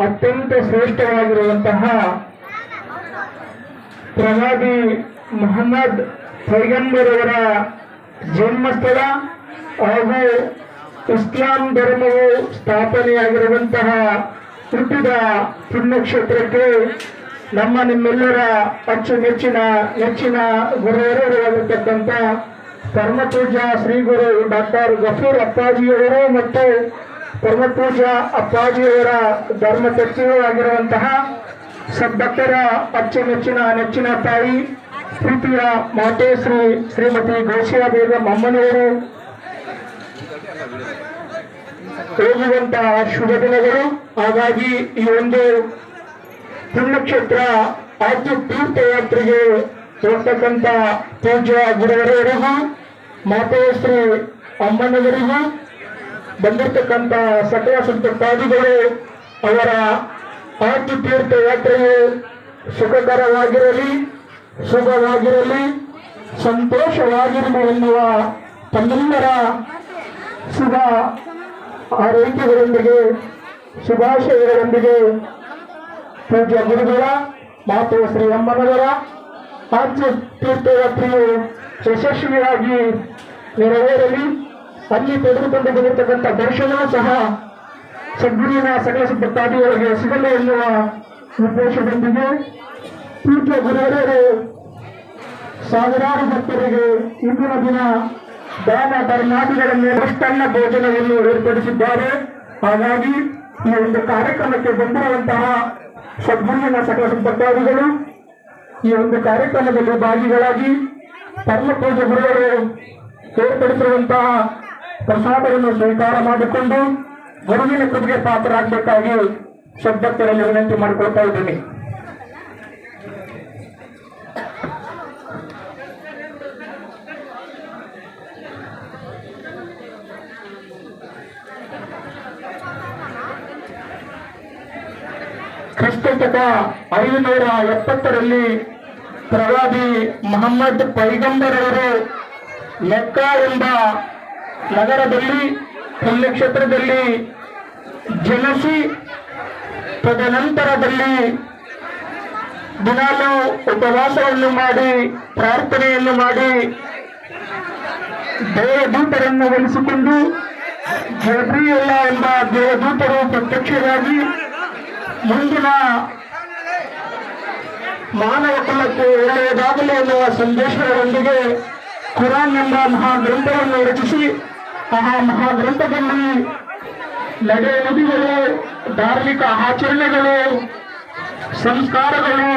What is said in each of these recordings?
ಅತ್ಯಂತ ಶ್ರೇಷ್ಠವಾಗಿರುವಂತಹ ಪ್ರವಾದಿ ಮೊಹಮ್ಮದ್ ಪೈಗಂಬರ್ ಅವರ ಜನ್ಮಸ್ಥಳ ಹಾಗೂ ಇಸ್ಲಾಂ ಧರ್ಮವು ಸ್ಥಾಪನೆಯಾಗಿರುವಂತಹ ಹುಟ್ಟಿದ ಪುಣ್ಯಕ್ಷೇತ್ರಕ್ಕೆ ನಮ್ಮ ನಿಮ್ಮೆಲ್ಲರ ಅಚ್ಚುಮೆಚ್ಚಿನ, ನೆಚ್ಚಿನ ಗುರುವರರಾಗಿರ್ತಕ್ಕಂಥ ಕರ್ಮಪೂಜಾ ಶ್ರೀ ಗುರು ಡಾಕ್ಟರ್ ಗಫೂರ್ ಅಪ್ಪಾಜಿಯವರು ಮತ್ತು ಪರಮಪೂಜ್ಯ ಅಪ್ಪಾಜಿಯವರ ಧರ್ಮ ಚರ್ಚೆಯೂ ಆಗಿರುವಂತಹ ಸದ್ಭಕ್ತರ ಅಚ್ಚುಮೆಚ್ಚಿನ ನೆಚ್ಚಿನ ತಾಯಿ ಪ್ರೀತಿಯ ಮಾತೆ ಶ್ರೀ ಶ್ರೀಮತಿ ಘೋಷಿಯಾ ಬೇಗಂ ಅಮ್ಮನವರು ಹೋಗುವಂತಹ ಶುಭ ದಿನಗಳು. ಹಾಗಾಗಿ ಈ ಒಂದು ಪುಣ್ಯಕ್ಷೇತ್ರ ಆದ್ಯ ತೀರ್ಥಯಾತ್ರೆಗೆ ಹೋಗ್ತಕ್ಕಂಥ ಪೂಜ್ಯ ಗುರುವರವರಿಗೂ ಮಾತೆ ಶ್ರೀ ಅಮ್ಮನವರಿಗೂ ಬಂದಿರತಕ್ಕಂಥ ಸಕಲ ಸಂತಪಾದಿಗಳು ಅವರ ಆರ್ತಿ ತೀರ್ಥ ಯಾತ್ರೆಯು ಸುಖಕರವಾಗಿರಲಿ ಶುಭವಾಗಿರಲಿ ಸಂತೋಷವಾಗಿರಲಿ ಎನ್ನುವ ತಮ್ಮೆಲ್ಲರ ಶುಭ ಆರೈಕೆಗಳೊಂದಿಗೆ ಶುಭಾಶಯಗಳೊಂದಿಗೆ ಪೂಜ್ಯ ಗುರುಗಳ, ಮಾತು ಶ್ರೀ ಅಮ್ಮನವರ ಆದ್ಯ ತೀರ್ಥಯಾತ್ರೆಯು ಯಶಸ್ವಿಯಾಗಿ ನೆರವೇರಲಿ. ಅಲ್ಲಿ ತೆಗೆದುಕೊಂಡು ಬಂದಿರತಕ್ಕಂಥ ದರ್ಶನ ಸಹ ಸದ್ಗುರುವಿನ ಸಕಲ ಭಕ್ತಾದಿಗಳಿಗೆ ಸಿಗಲಿ ಎನ್ನುವ ಉದ್ದೇಶದೊಂದಿಗೆ ಪೂಜ್ಯ ಗುರುವರರು ಸಾವಿರಾರು ಭಕ್ತರಿಗೆ ಇಂದಿನ ದಿನ ದಾನ ಮೇಲೆ ಅಷ್ಟನ್ನ ಭೋಜನವನ್ನು ಏರ್ಪಡಿಸಿದ್ದಾರೆ. ಹಾಗಾಗಿ ಈ ಒಂದು ಕಾರ್ಯಕ್ರಮಕ್ಕೆ ಬಂದಿರುವಂತಹ ಸದ್ಗುರುವಿನ ಸಕಲ ಭಕ್ತಾದಿಗಳು ಈ ಒಂದು ಕಾರ್ಯಕ್ರಮದಲ್ಲಿ ಭಾಗಿಗಳಾಗಿ ಪರಮ ಪೂಜೆ ಏರ್ಪಡಿಸಿರುವಂತಹ ಪ್ರಸಾದವನ್ನು ಸ್ವೀಕಾರ ಮಾಡಿಕೊಂಡು ಗುರುವಿನ ಕೃಪೆಗೆ ಪಾತ್ರರಾಗಬೇಕಾಗಿ ಶಬ್ದಕ್ಕರಲ್ಲಿ ವಿನಂತಿ ಮಾಡಿಕೊಳ್ತಾ ಇದ್ದೀನಿ. ಕ್ರಿಸ್ತಕ ಐದುನೂರ ಎಪ್ಪತ್ತರಲ್ಲಿ ಪ್ರವಾದಿ ಮೊಹಮ್ಮದ್ ಪೈಗಂಬರವರು ಮೆಕ್ಕಾ ಎಂಬ ನಗರದಲ್ಲಿ ಪುಣ್ಯಕ್ಷೇತ್ರದಲ್ಲಿ ಜನಿಸಿ, ತದನಂತರದಲ್ಲಿ ದಿನಾಲು ಉಪವಾಸವನ್ನು ಮಾಡಿ, ಪ್ರಾರ್ಥನೆಯನ್ನು ಮಾಡಿ ದೇವದೂತರನ್ನು ಒಲಿಸಿಕೊಂಡು ಜಬ್ರಿಯಲ್ಲ ಎಂಬ ದೇವದೂತರು ಪ್ರತ್ಯಕ್ಷರಾಗಿ ಮುಂದಿನ ಮಾನವ ಕುಲಕ್ಕೆ ಒಳ್ಳೆಯದಾಗಲಿ ಎನ್ನುವ ಸಂದೇಶಗಳೊಂದಿಗೆ ಕುರಾನ್ ಎಂಬ ಮಹಾಗ್ರಂಥವನ್ನು ರಚಿಸಿ ಆ ನಡೆ ನಡೆಯುವುದಿಗಳು ಧಾರ್ಮಿಕ ಆಚರಣೆಗಳು, ಸಂಸ್ಕಾರಗಳು,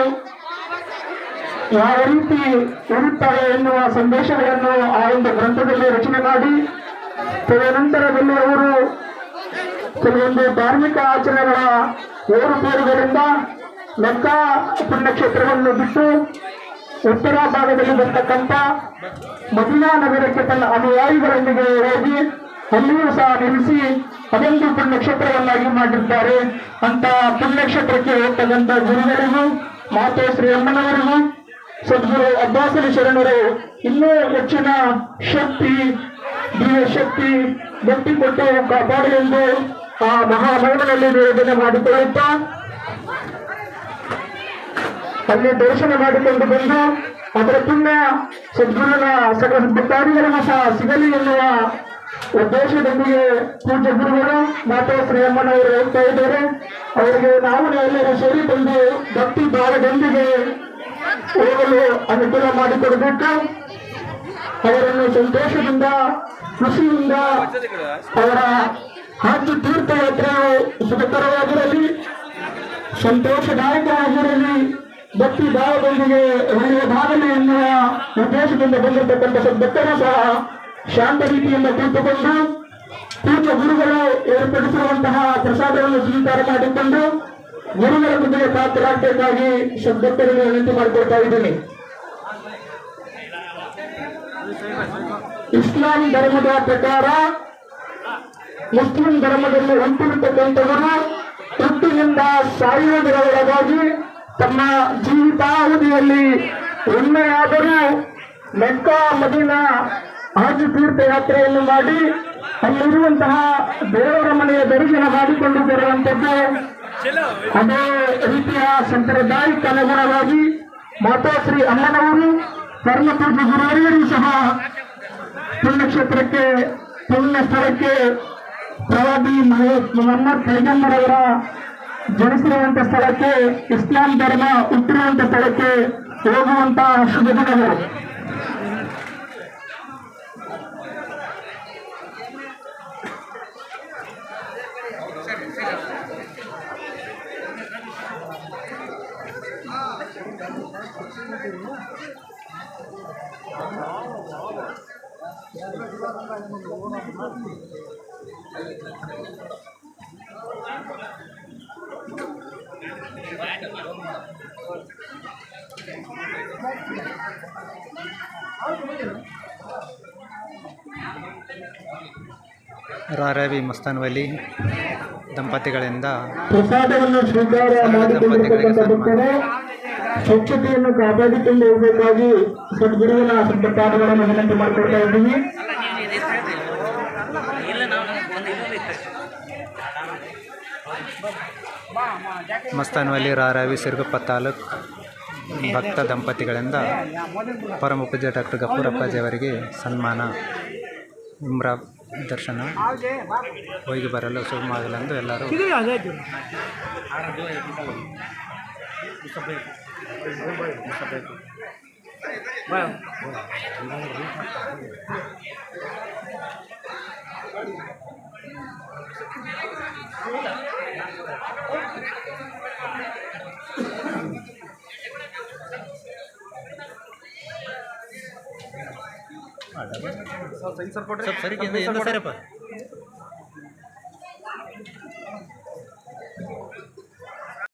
ಯಾವ ರೀತಿ ಇರುತ್ತವೆ ಎನ್ನುವ ಸಂದೇಶಗಳನ್ನು ಆ ಒಂದು ಗ್ರಂಥದಲ್ಲಿ ರಚನೆ ಮಾಡಿ ತದನಂತರದಲ್ಲಿ ಅವರು ಕೆಲವೊಂದು ಧಾರ್ಮಿಕ ಆಚರಣೆಗಳ ಏರುಪೇರುಗಳಿಂದ ಲಂಕಾ ಪುಣ್ಯಕ್ಷೇತ್ರವನ್ನು ಬಿಟ್ಟು ಉತ್ತರ ಭಾಗದಲ್ಲಿ ಬರ್ತಕ್ಕಂಥ ಮದೀನಾ ನಗರಕ್ಕೆ ತನ್ನ ಅನುಯಾಯಿಗಳೊಂದಿಗೆ ಹೋಗಿ ಅಲ್ಲಿಯೂ ಸಹ ನಿಲ್ಲಿಸಿ ಅದೊಂದು ಪುಣ್ಯಕ್ಷೇತ್ರವನ್ನಾಗಿ ಮಾಡಿರ್ತಾರೆ. ಅಂತ ಪುಣ್ಯಕ್ಷೇತ್ರಕ್ಕೆ ಹೋಗ್ತಕ್ಕಂಥ ಗುರುಗಳಿಗೂ, ಮಾತೆ ಶ್ರೀ ಅಮ್ಮನವರಿಗೂ, ಸದ್ಗುರು ಅಬ್ಬಾಸಲಿ ಶರಣರು ಇನ್ನೂ ಹೆಚ್ಚಿನ ಶಕ್ತಿ ದಿವ್ಯ ಶಕ್ತಿ ಗಟ್ಟಿ ಕೊಟ್ಟು ಕಾಪಾಡಿ ಎಂದು ಆ ಮಹಾಮೌನದಲ್ಲಿ ನಿವೇದನೆ ಮಾಡಿಕೊಳ್ಳುತ್ತಾ ಅಲ್ಲಿ ದರ್ಶನ ಮಾಡಿಕೊಂಡು ಬಂದು ಅದರ ಪುಣ್ಯ ಸದ್ಗುರುನ ಸಕಲ ಭಕ್ತಾದಿಗಳಿಗೂ ಸಹ ಸಿಗಲಿ ಎನ್ನುವ ಉದ್ದೇಶದೊಂದಿಗೆ ಪೂಜ್ಯ ಗುರುಗಳು ಮಾತಾ ಶ್ರೀಯಮ್ಮನವರು ಹೋಗ್ತಾ ಇದ್ದಾರೆ. ಅವರಿಗೆ ನಾವು ಎಲ್ಲರೂ ಬಂದು ಭಕ್ತಿ ಭಾವದೊಂದಿಗೆ ಹೋಗಲು ಅನುಕೂಲ ಮಾಡಿಕೊಡಬೇಕು. ಅವರನ್ನು ಸಂತೋಷದಿಂದ, ಖುಷಿಯಿಂದ ಅವರ ಹತ್ತು ತೀರ್ಥಯಾತ್ರೆಯು ಸುಖಕರವಾಗಿರಲಿ, ಸಂತೋಷದಾಯಕವಾಗಿರಲಿ. ಭಕ್ತಿ ಭಾವದೊಂದಿಗೆ ಒಳ್ಳೆಯದಾಗಲಿ ಎನ್ನುವ ಉದ್ದೇಶದಿಂದ ಬಂದಿರತಕ್ಕಂಥ ಸದ್ಭಕ್ತರು ಸಹ ಶಾಂತ ರೀತಿಯಿಂದ ಕುಳಿತುಕೊಂಡು ಪೂಜ್ಯ ಗುರುಗಳು ಏರ್ಪಡಿಸಿರುವಂತಹ ಪ್ರಸಾದವನ್ನು ಸ್ವೀಕಾರ ಮಾಡಿಕೊಂಡು ಗುರುಗಳ ಮುಂದೆ ಪಾತ್ರರಾಗಬೇಕಾಗಿ ಸದ್ಭಕ್ತರಿಗೆ ವಿನಂತಿ ಮಾಡಿಕೊಳ್ತಾ ಇದ್ದೀನಿ. ಇಸ್ಲಾಂ ಧರ್ಮದ ಪ್ರಕಾರ ಮುಸ್ಲಿಂ ಧರ್ಮದಲ್ಲಿ ಹೊಂದಿರತಕ್ಕಂಥವರು ತೃಪ್ತಿಯಿಂದ ಸಾಯುವುದರ ಒಳಗಾಗಿ ತಮ್ಮ ಜೀವಿತಾವಧಿಯಲ್ಲಿ ಒಮ್ಮೆಯಾದರೂ ಮೆಕ್ಕಾ, ಮದಿನ, ಹಜ್ ತೀರ್ಥಯಾತ್ರೆಯನ್ನು ಮಾಡಿ ಅಲ್ಲಿರುವಂತಹ ದೇವರ ಮನೆಯ ದರ್ಶನ ಮಾಡಿಕೊಂಡು ಬರುವಂಥದ್ದು ಅದೇ ರೀತಿಯ ಸಂಪ್ರದಾಯಕ್ಕೆ ಅನುಗುಣವಾಗಿ ಮಾತಾಶ್ರೀ ಅಮ್ಮನವರು ಪರಮಪೂಜ್ಯ ಗುರುವರಿಯರು ಸಹ ಪುಣ್ಯಕ್ಷೇತ್ರಕ್ಕೆ ಪುಣ್ಯ ಸ್ಥಳಕ್ಕೆ ಪ್ರವಾದಿ ಮಹೇಶ್ ಮೊಹಮ್ಮದ್ ಪೈಗಂಬರ್ ಅವರ ಜನಿಸಿರುವಂತ ಸ್ಥಳಕ್ಕೆ ಇಸ್ಲಾಂ ಧರ್ಮ ಹುಟ್ಟಿರುವಂತ ಸ್ಥಳಕ್ಕೆ ಹೋಗುವಂತ ಶುಭ ದಿನಗಳು ರಾರವಿ ಮಸ್ತಾನ್ ವಲಿ ದಂಪತಿಗಳಿಂದ ಪ್ರಸಾದವನ್ನು ಸ್ವೀಕಾರ ಭಕ್ತರು ಸ್ವಚ್ಛತೆಯನ್ನು ಕಾಪಾಡಿಕೊಂಡು ಹೋಗಬೇಕಾಗಿ ಸದ್ಗುರುವಿನ ಸಂಪ್ರದಾಯಗಳನ್ನು ವಿನಂತಿ ಮಾಡಿಕೊಳ್ತಾ ಇದ್ದೀವಿ. ಮಸ್ತಾನ್ ವಲಿ ರಾರವಿ ಸಿರುಗುಪ್ಪ ತಾಲೂಕ್ ಭಕ್ತ ದಂಪತಿಗಳಿಂದ ಪರಮ ಪೂಜ್ಯ ಡಾಕ್ಟರ್ ಗಪ್ಪೂರಪ್ಪಾಜಿ ಅವರಿಗೆ ಸನ್ಮಾನ. ಇಮ್ರಾ ದರ್ಶನ? ಹೋಗಿ ಬರಲು ಶುಭವಾಗಲೆಂದು ಎಲ್ಲರೂ. ಸ್ವಲ್ಪ ಸರಿ ಸರಿಯಪ್ಪ